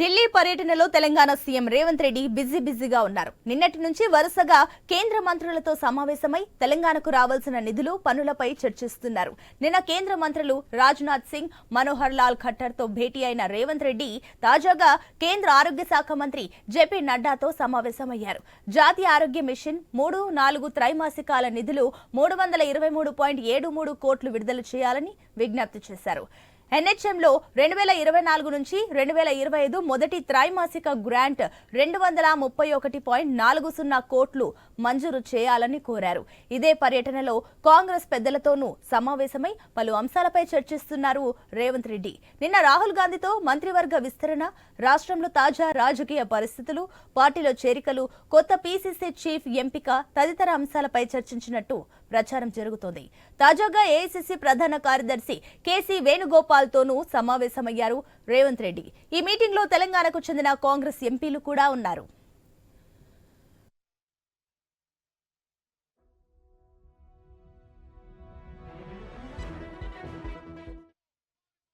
ఢిల్లీ పర్యటనలో Telangana CM Revanth Reddy busy బిజీగా ఉన్నారు. నిన్నటి నుంచి వరుసగా కేంద్ర మంత్రులతో సమావేశమై తెలంగాణకు రావాల్సిన నిధులు పనులపై చర్చిస్తున్నారు. నిన్న కేంద్ర మంత్రులు రాజ్నాథ్ సింగ్ మనోహర్ లాల్ ఖట్టర్తో భేటీ అయిన రేవంత్ రెడ్డి తాజాగా కేంద్ర ఆరోగ్య శాఖ మంత్రి జేపీ నడ్డాతో సమావేశమయ్యారు. జాతీయ ఆరోగ్య మిషన్ మూడు నాలుగు త్రైమాసికాల నిధులు మూడు వందల ఇరవై మూడు పాయింట్ ఏడు మూడు కోట్లు విడుదల చేయాలని విజ్ఞప్తి చేశారు. ఎన్హెచ్ఎంలో రెండు వేల ఇరవై నాలుగు నుంచి రెండు వేల ఇరవై ఐదు మొదటి త్రైమాసిక గ్రాంట్ రెండు వందల ముప్పై ఒకటి పాయింట్ నాలుగు సున్నా కోట్లు మంజూరు చేయాలని కోరారు. ఇదే పర్యటనలో కాంగ్రెస్ పెద్దలతోనూ సమావేశమై పలు అంశాలపై చర్చిస్తున్నారు రేవంత్ రెడ్డి. నిన్న రాహుల్ గాంధీతో మంత్రివర్గ విస్తరణ రాష్ట్రంలో తాజా రాజకీయ పరిస్థితులు పార్టీలో చేరికలు కొత్త పీసీసీ చీఫ్ ఎంపిక తదితర అంశాలపై చర్చించినట్టు ప్రచారం జరుగుతోంది. తాజాగా ఏఐసిసి ప్రధాన కార్యదర్శి కేసీ వేణుగోపాల్ తోనూ సమావేశమయ్యారు రేవంత్ రెడ్డి. ఈ మీటింగ్లో తెలంగాణకు చెందిన కాంగ్రెస్ ఎంపీలు కూడా ఉన్నారు.